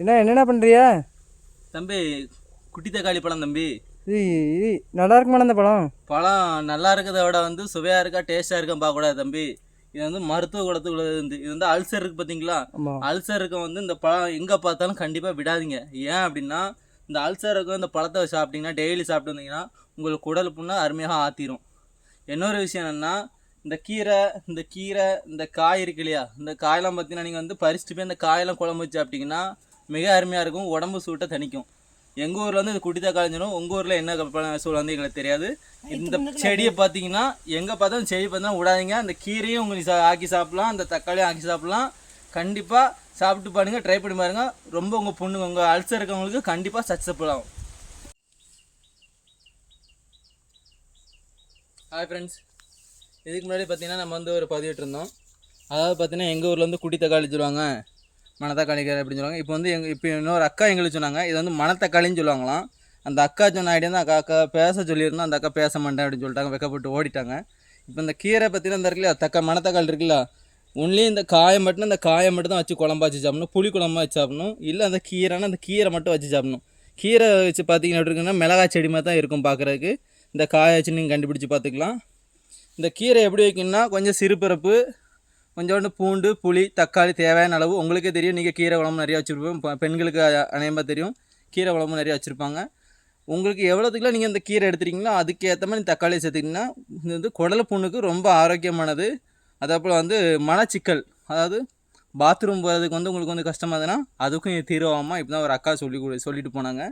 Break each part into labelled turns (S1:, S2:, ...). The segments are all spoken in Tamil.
S1: என்ன என்னென்ன பண்ணுறியா
S2: தம்பி குட்டி தக்காளி பழம் தம்பி.
S1: நல்லா இருக்குமாண்ணா இந்த பழம்?
S2: பழம் நல்லா இருக்கிறத விட வந்து சுவையாக இருக்கா டேஸ்ட்டாக இருக்கா பார்க்கக்கூடாது தம்பி. இது வந்து மருத்துவ குணத்துக்குள்ளது வந்து இது வந்து அல்சர் இருக்குது பார்த்தீங்களா? அல்சர் இருக்க வந்து இந்த பழம் எங்கே பார்த்தாலும் கண்டிப்பாக விடாதீங்க. ஏன் அப்படின்னா இந்த அல்சர் இருக்க இந்த பழத்தை சாப்பிட்டீங்கன்னா டெய்லி சாப்பிட்டு வந்தீங்கன்னா உங்களுக்கு குடல் புண்ணை அருமையாக ஆற்றிரும் இன்னொரு விஷயம் என்னென்னா இந்த கீரை இந்த கீரை இந்த காய் இருக்கு இல்லையா? இந்த காயெல்லாம் பார்த்தீங்கன்னா நீங்கள் வந்து பறிச்சுட்டு போய் இந்த காயெல்லாம் குழம்பு வச்சு சாப்பிட்டீங்கன்னா மிக அருமையாக இருக்கும். உடம்பு சூட்டை தணிக்கும். எங்கள் ஊரில் வந்து இது குட்டி தக்காளி சொல்லுவோம் உங்கள் ஊரில் என்ன சூழல் வந்து எங்களுக்கு தெரியாது. இந்த செடியை பார்த்தீங்கன்னா எங்கே பார்த்தாலும் செடி பார்த்தீங்கன்னா விடாதீங்க. அந்த கீரையும் உங்களுக்கு சா- ஆக்கி சாப்பிட்லாம். அந்த தக்காளியும் ஆக்கி சாப்பிட்லாம். கண்டிப்பாக சாப்பிட்டு பாருங்க. ட்ரை பண்ணி பாருங்க. ரொம்ப உங்கள் பொண்ணு உங்கள் அல்சர் இருக்கவங்களுக்கு கண்டிப்பாக சக்ஸஸ்ஃபுல் ஆகும். ஹாய் ஃப்ரெண்ட்ஸ் இதுக்கு முன்னாடி பார்த்தீங்கன்னா நம்ம வந்து ஒரு பதிவிட்டு இருந்தோம். அதாவது பார்த்தீங்கன்னா எங்கள் ஊரில் வந்து குட்டி தக்காளி சொல்லுவாங்க. மணத்தக்காளி கீரை அப்படின்னு சொல்லுவாங்க. இப்போ வந்து எங்கள் இப்போ இன்னொரு அக்கா எங்களுக்கு சொன்னாங்க இது வந்து மணத்தக்காளின்னு சொல்லுவாங்களாம். அந்த அக்கா சொன்ன ஐடியா தான் அக்கா அக்கா பேச சொல்லியிருந்தோம் அந்த அக்கா பேச மாட்டேன் அப்படின்னு சொல்லிட்டாங்க வெக்கப்பட்டு ஓடிட்டாங்க. இப்போ இந்த கீரை பற்றிலாம் இந்த இருக்குல்ல தக்க மணத்தக்காளி இருக்குல்ல ஒன்லி இந்த காயை மட்டும் இந்த காயை மட்டும் தான் வச்சு குழம்பா வச்சு சாப்பிடணும் புளி குழம்பா வச்சு சாப்பிடணும். இல்லை அந்த கீரைனா அந்த கீரை மட்டும் வச்சு சாப்பிடணும். கீரை வச்சு பார்த்தீங்கன்னா எப்படி இருக்குன்னா மிளகாய் செடி மாதிரி தான் இருக்கும் பார்க்குறதுக்கு. இந்த காயை வச்சு நீங்கள் கண்டுபிடிச்சி பார்த்துக்கலாம். இந்த கீரை எப்படி வைக்கணும்னா கொஞ்சம் சிறுபிறப்பு கொஞ்சோண்டு பூண்டு புளி தக்காளி தேவையான அளவு. உங்களுக்கே தெரியும் நீங்கள் கீரை வளமும் நிறையா வச்சுருப்போம் இப்போ பெண்களுக்கு அ- அநேகமாக தெரியும். கீரை வளமும் நிறையா வச்சுருப்பாங்க. உங்களுக்கு எவ்வளோத்துக்குலாம் நீங்கள் இந்த கீரை எடுத்துறீங்களோ அதுக்கேற்ற மாதிரி தக்காளி சேர்த்திங்கன்னா இது வந்து குடல் புண்ணுக்கு ரொம்ப ஆரோக்கியமானது. அதே போல் வந்து மலச்சிக்கல் அதாவது பாத்ரூம் போகிறதுக்கு வந்து உங்களுக்கு வந்து கஷ்டமாக இருந்ததுன்னா அதுக்கும் இது தீர்வாகாமல் இப்போ தான் ஒரு அக்கா சொல்லி சொல்லிட்டு போனாங்க.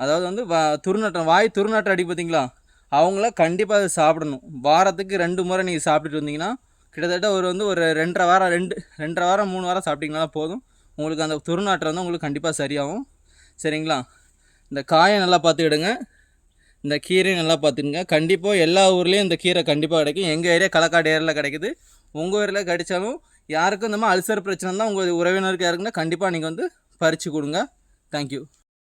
S2: அதாவது வந்து வா துருநாற்றம் வாய் துருநாற்றம் அடி பார்த்தீங்களா? அவங்கள கண்டிப்பாக அதை சாப்பிடணும். வாரத்துக்கு ரெண்டு முறை நீங்கள் சாப்பிட்டுட்டு வந்தீங்கன்னா கிட்டத்தட்ட ஒரு வந்து ஒரு ரெண்டரை வாரம் ரெண்டு ரெண்டரை வாரம் மூணு வாரம் சாப்பிட்டீங்கன்னா போதும். உங்களுக்கு அந்த துருநாற்றம் வந்து உங்களுக்கு கண்டிப்பாக சரியாகும். சரிங்களா? இந்த காயை நல்லா பார்த்துக்கிடுங்க இந்த கீரையும் நல்லா பார்த்துக்குங்க கண்டிப்பாக எல்லா ஊர்லேயும் இந்த கீரை கண்டிப்பாக கிடைக்கும். எங்கள் ஏரியா களக்காடு ஏரியாவில் கிடைக்குது. உங்கள் ஊரில் கிடைச்சாலும் யாருக்கும் இந்த மாதிரி அல்சர் பிரச்சனை தான் உங்கள் உறவினருக்கு யாருக்குன்னா கண்டிப்பாக நீங்கள் வந்து பறித்து கொடுங்க. தேங்க்யூ